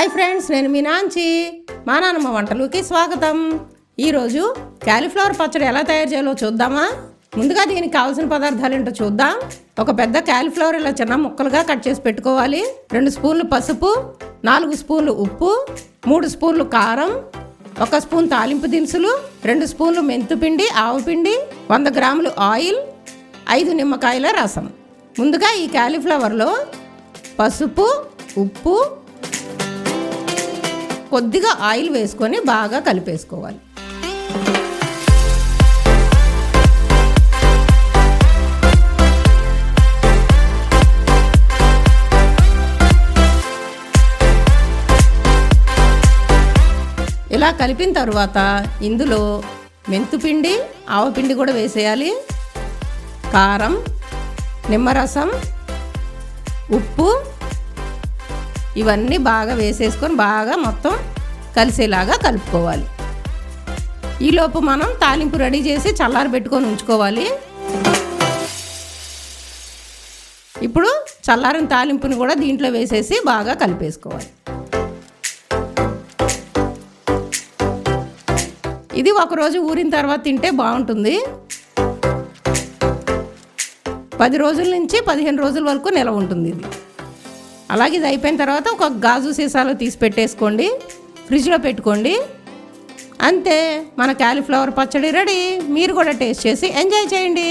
Hi friends నేను మీ నాంచి మా నాన్నమ్మ వంటలుకి స్వాగతం. ఈరోజు క్యాలీఫ్లవర్ పచ్చడి ఎలా తయారు చేయాలో చూద్దామా? ముందుగా దీనికి కావాల్సిన పదార్థాలు ఏంటో చూద్దాం. ఒక పెద్ద క్యాలీఫ్లవర్ ఇలా చిన్న ముక్కలుగా కట్ చేసి పెట్టుకోవాలి. రెండు స్పూన్లు పసుపు నాలుగు స్పూన్లు ఉప్పు మూడు స్పూన్లు కారం ఒక స్పూన్ తాలింపు దినుసులు రెండు స్పూన్లు మెంతుపిండి ఆవుపిండి వంద గ్రాములు ఆయిల్ ఐదు నిమ్మకాయల రసం. ముందుగా ఈ క్యాలీఫ్లవర్లో పసుపు ఉప్పు కొద్దిగా ఆయిల్ వేసుకొని బాగా కలిపేసుకోవాలి. ఇలా కలిపిన తర్వాత ఇందులో మెంతుపిండి ఆవపిండి కూడా వేసేయాలి. కారం నిమ్మరసం ఉప్పు ఇవన్నీ బాగా వేసేసుకొని బాగా మొత్తం కలిసేలాగా కలుపుకోవాలి. ఈలోపు మనం తాలింపు రెడీ చేసి చల్లారి పెట్టుకొని ఉంచుకోవాలి. ఇప్పుడు చల్లారిన తాలింపుని కూడా దీంట్లో వేసేసి బాగా కలిపేసుకోవాలి. ఇది ఒకరోజు ఊరిన తర్వాత తింటే బాగుంటుంది. పది రోజుల నుంచి పదిహేను రోజుల వరకు నిలవ ఉంటుంది ఇది. అలాగే ఇది అయిపోయిన తర్వాత ఒక గాజు సీసాలో తీసి పెట్టేసుకోండి. ఫ్రిడ్జ్లో పెట్టుకోండి. అంతే మన క్యాలీఫ్లవర్ పచ్చడి రెడీ. మీరు కూడా టేస్ట్ చేసి ఎంజాయ్ చేయండి.